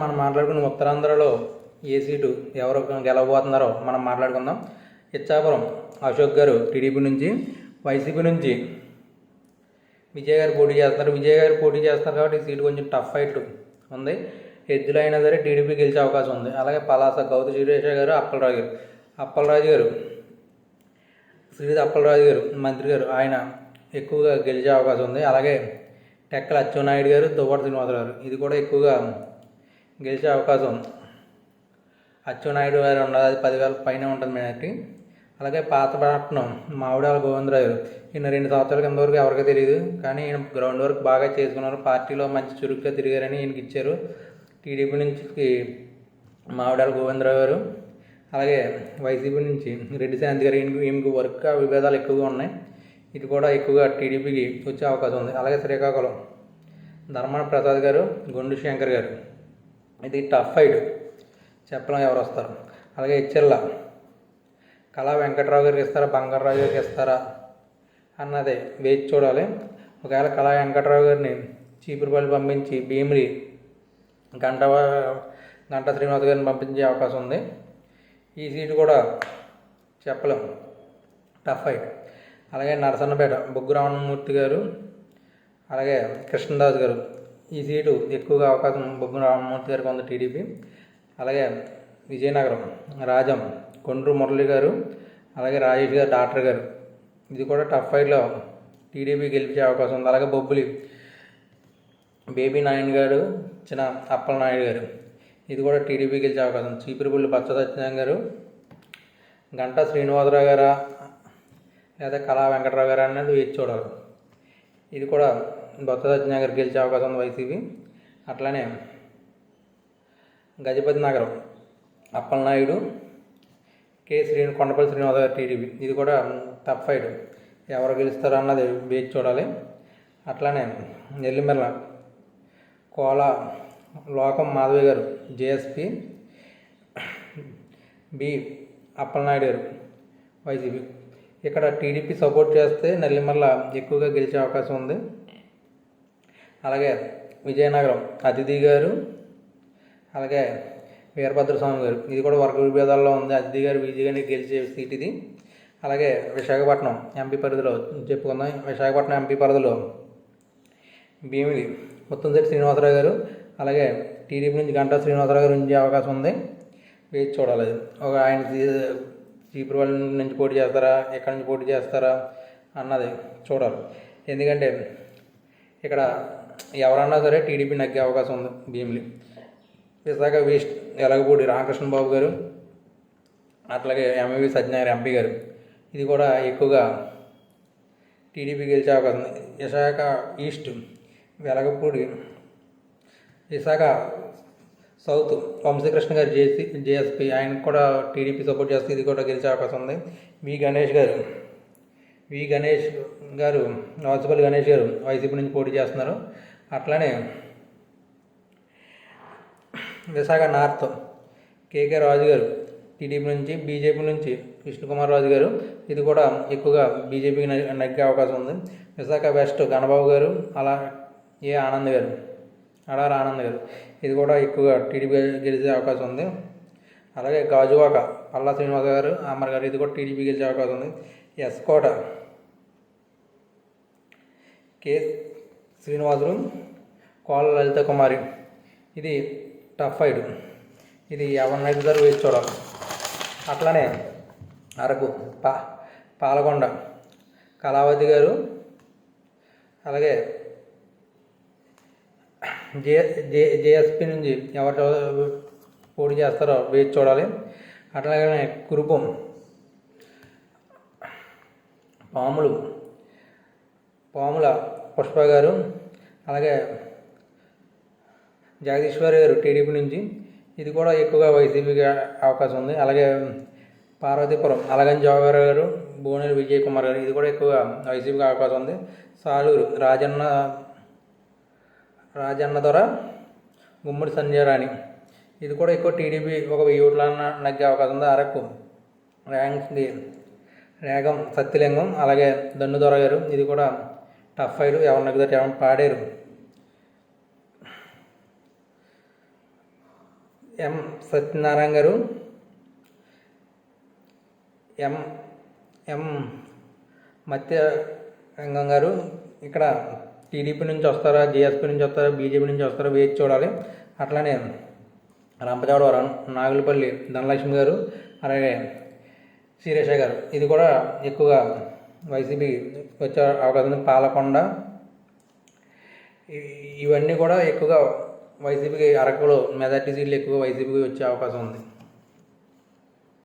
మనం మాట్లాడుకున్న ఉత్తరాంధ్రలో ఏ సీటు ఎవరు గెలవబోతున్నారో మనం మాట్లాడుకుందాం. ఇచ్చాపురం అశోక్ గారు టీడీపీ నుంచి వైసీపీ నుంచి. విజయ్ గారు పోటీ చేస్తున్నారు విజయ్ గారు పోటీ చేస్తున్నారు కాబట్టి ఈ సీటు కొంచెం టఫ్ ఫైట్ ఉంది. ఎద్దులు అయినా సరే టీడీపీ గెలిచే అవకాశం ఉంది. అలాగే పలాస గౌత శ్రీరేష గారు అప్పలరాజు గారు. అప్పలరాజు గారు శ్రీది అప్పలరాజు గారు మంత్రి గారు ఆయన ఎక్కువగా గెలిచే అవకాశం ఉంది. అలాగే టెక్కల అచ్చెన్నాయుడు గారు దువ్వాడ శ్రీనివాసరావు గారు. ఇది కూడా ఎక్కువగా గెలిచే అవకాశం ఉంది. అచ్చెన్నాయుడు గారు ఉండాలి పదివేల పైన ఉంటుంది మెజార్టీ. అలాగే పాతపట్నం మావిడాల గోవిందరావు గారు ఈయన రెండు సంవత్సరాల కింద వరకు ఎవరికీ తెలియదు కానీ ఈయన గ్రౌండ్ వర్క్ బాగా చేసుకున్నారు. పార్టీలో మంచి చురుగ్గా తిరిగారని ఈయనకి ఇచ్చారు. టీడీపీ నుంచి మావిడాల గోవిందరావు గారు. అలాగే వైసీపీ నుంచి రెడ్డి శాంతి గారు ఈయనకు ఈమెకి వర్క్ విభేదాలు ఎక్కువగా ఉన్నాయి. ఇది కూడా ఎక్కువగా టీడీపీకి వచ్చే అవకాశం ఉంది. అలాగే శ్రీకాకుళం ధర్మాన ప్రసాద్ గారు గుండు శంకర్ గారు. ఇది టఫ్ ఫైట్ చెప్పలేం ఎవరు వస్తారు. అలాగే ఇచ్చెల్ల కళా వెంకట్రావు గారికి ఇస్తారా బంగారావు గారికి ఇస్తారా అన్నదే వేచి చూడాలి. ఒకవేళ కళా వెంకట్రావు గారిని చీపురుపల్లి పంపించి భీమిలి గంట గంట శ్రీనివాస్ గారిని పంపించే అవకాశం ఉంది. ఈ సీటు కూడా చెప్పలేం. టఫ్ ఫైట్ అలాగే నరసన్నపేట బుగ్గురామణమూర్తి గారు అలాగే కృష్ణదాస్ గారు ఈ సీటు ఎక్కువగా అవకాశం బొబ్బు రామమూర్తి గారికి ఉంది టీడీపీ. అలాగే విజయనగరం రాజం కొండ్రు మురళి గారు అలాగే రాజేష్ గారు డాక్టర్ గారు. ఇది కూడా టఫ్ ఫైట్లో టీడీపీ గెలిపించే అవకాశం ఉంది. అలాగే బొబ్బులి బేబీ నాయుడు గారు చిన్న అప్పల నాయుడు గారు. ఇది కూడా టీడీపీ గెలిచే అవకాశం చీపిరిపల్లి బచ్చ సత్యనారాయణ గారు గంటా శ్రీనివాసరావు గారా లేదా కళా వెంకటరావు గారు అనేది వేచి చూడాలి. ఇది కూడా బొత్త సత్యనగర్ గెలిచే అవకాశం ఉంది వైసీపీ. అట్లానే గజపతి నగరం అప్పలనాయుడు కే శ్రీ కొండపల్లి శ్రీనివాస గారు టీడీపీ. ఇది కూడా టఫ్ ఫైట్ ఎవరు గెలుస్తారో అన్నది వేచి చూడాలి. అట్లానే నెల్లిమెల్ల కోల లోకం మాధవి గారు జేఎస్పి బి అప్పలనాయుడు గారు వైసీపీ. ఇక్కడ టీడీపీ సపోర్ట్ చేస్తే నెల్లిమల్ల ఎక్కువగా గెలిచే అవకాశం ఉంది. అలాగే విజయనగరం అతిథి గారు అలాగే వీరభద్రస్వామి గారు ఇది కూడా వర్గ విభేదాల్లో ఉంది. అతిథి గారు విజయగానే గెలిచే సీట్ ఇది. అలాగే విశాఖపట్నం ఎంపీ పరిధిలో చెప్పుకుందాం. విశాఖపట్నం ఎంపీ పరిధిలో భీమిలి ముత్తంశెట్టి శ్రీనివాసరావు గారు అలాగే టీడీపీ నుంచి గంటా శ్రీనివాసరావు గారు ఉండే అవకాశం ఉంది. వేచి చూడాలి. ఒక ఆయన చీపురువల్లి నుంచి పోటీ చేస్తారా? ఎక్కడి నుంచి పోటీ చేస్తారా? అన్నది చూడాలి. ఎందుకంటే ఇక్కడ ఎవరన్నా సరే టీడీపీ నగ్గే అవకాశం ఉంది భీమిలి. విశాఖ వేస్ట్ ఎలగపూడి రామకృష్ణ బాబు గారు అట్లాగే ఎంఏవి సత్యనారాయణ ఎంపీ గారు. ఇది కూడా ఎక్కువగా టీడీపీ గెలిచే అవకాశం ఉంది. Visakha east Velagapudi Visakha south Vamsikrishna garu JC JSP ఆయనకు కూడా టీడీపీ సపోర్ట్ చేస్తే ఇది కూడా గెలిచే అవకాశం ఉంది. వి గణేష్ గారు వి గణేష్ గారు వాసుపల్లి గణేష్ గారు వైసీపీ నుంచి పోటీ చేస్తున్నారు. అట్లానే విశాఖ నార్త్ కేకే రాజు గారు టీడీపీ నుంచి బీజేపీ నుంచి విష్ణుకుమార్ రాజు గారు ఇది కూడా ఎక్కువగా బీజేపీకి నగ్గే అవకాశం ఉంది. విశాఖ వెస్ట్ గణబాబు గారు అలా ఏ ఆనంద్ గారు అడార్ ఆనంద్ గారు ఇది కూడా ఎక్కువగా టీడీపీ గెలిచే అవకాశం ఉంది. అలాగే గాజువాక పల్లా శ్రీనివాస గారు అమర్ గారు ఇది కూడా టీడీపీ గెలిచే అవకాశం ఉంది. ఎస్కోట కె శ్రీనివాసులు కోల లలిత కుమారి. ఇది టఫ్ ఫైట్ ఇది ఎవరిని అవుతారో వేసి చూడాలి. అట్లానే అరకు పా పాలకొండ కళావతి గారు అలాగే జే జే జేఎస్పీ నుంచి ఎవరు పోటీ చేస్తారో వేచి చూడాలి. అట్లాగే కురుపం పాములు పాముల పుష్ప గారు అలాగే జగదీశ్వర్ గారు టీడీపీ నుంచి. ఇది కూడా ఎక్కువగా వైసీపీకి అవకాశం ఉంది. అలాగే పార్వతీపురం అలగన్ జవహర్ గారు భువనేరు విజయ్ కుమార్ గారు ఇది కూడా ఎక్కువగా వైసీపీకి అవకాశం ఉంది. సాలూరు రాజన్న రాజన్న దొర గుమ్మడి సంజయ్ రాణి. ఇది కూడా ఎక్కువ టీడీపీ ఒక వెయ్యి నగ్గే అవకాశం ఉంది. అరకు ర్యాంక్ది రేగం సత్యలింగం అలాగే దన్ను దొర గారు. ఇది కూడా టఫ్ ఫైట్ ఎవరి నగ్గుతారు ఎవరు పాడారు. ఎం సత్యనారాయణ గారు ఎం ఎం మత్య రంగం గారు. ఇక్కడ టీడీపీ నుంచి వస్తారా జేఎస్పీ నుంచి వస్తారా బీజేపీ నుంచి వస్తారా వేచి చూడాలి. అట్లానే రంపచోడవరం నాగులపల్లి ధనలక్ష్మి గారు అలాగే శిరీష గారు. ఇది కూడా ఎక్కువగా వైసీపీ వచ్చే అవకాశం ఉంది. పాలకొండ. ఇవన్నీ కూడా ఎక్కువగా వైసీపీకి అరకులో మెజార్టీ సీట్లు ఎక్కువ వైసీపీకి వచ్చే అవకాశం ఉంది.